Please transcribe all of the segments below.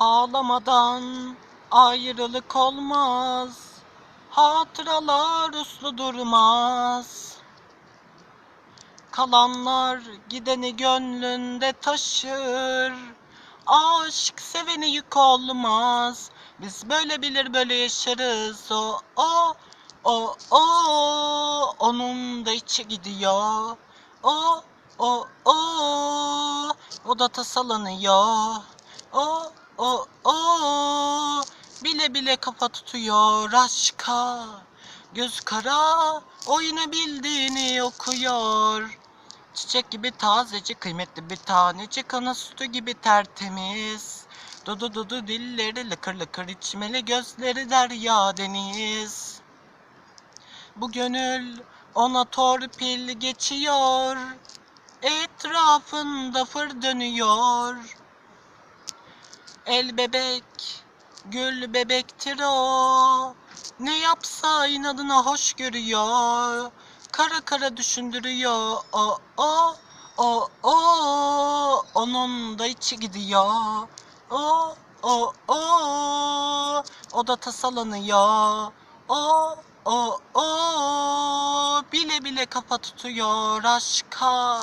Ağlamadan ayrılık olmaz. Hatıralar uslu durmaz. Kalanlar gideni gönlünde taşır. Aşk seveni yük olmaz. Biz böyle bilir böyle yaşarız. O o o o onun da içi gidiyor. O o o o da tasalanıyor. O o o bile bile kafa tutuyor aşka. Göz kara o yine bildiğini okuyor. Çiçek gibi tazeci kıymetli bir tanecik ana sütü gibi tertemiz. Dudu dudu dilleri lıkır lıkır içmeli gözleri derya deniz. Bu gönül ona torpil geçiyor. Etrafında fır dönüyor. El bebek, gül bebektir o. Ne yapsa inadına hoş görüyor. Kara kara düşündürüyor. O o o o onun da içi gidiyor. O o o o da tasalanıyor. O o o bile bile kafa tutuyor aşka.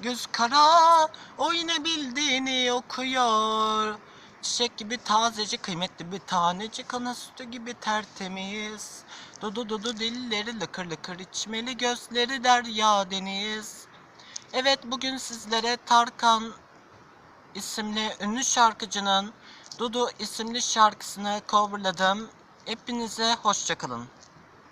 Göz kara o yine bildiğini okuyor. Çiçek gibi tazeci kıymetli bir tanecik ana sütü gibi tertemiz. Dudu dudu dilleri lıkır lıkır içmeli gözleri derya deniz. Evet bugün sizlere Tarkan isimli ünlü şarkıcının Dudu isimli şarkısını coverladım. Hepinize hoşçakalın.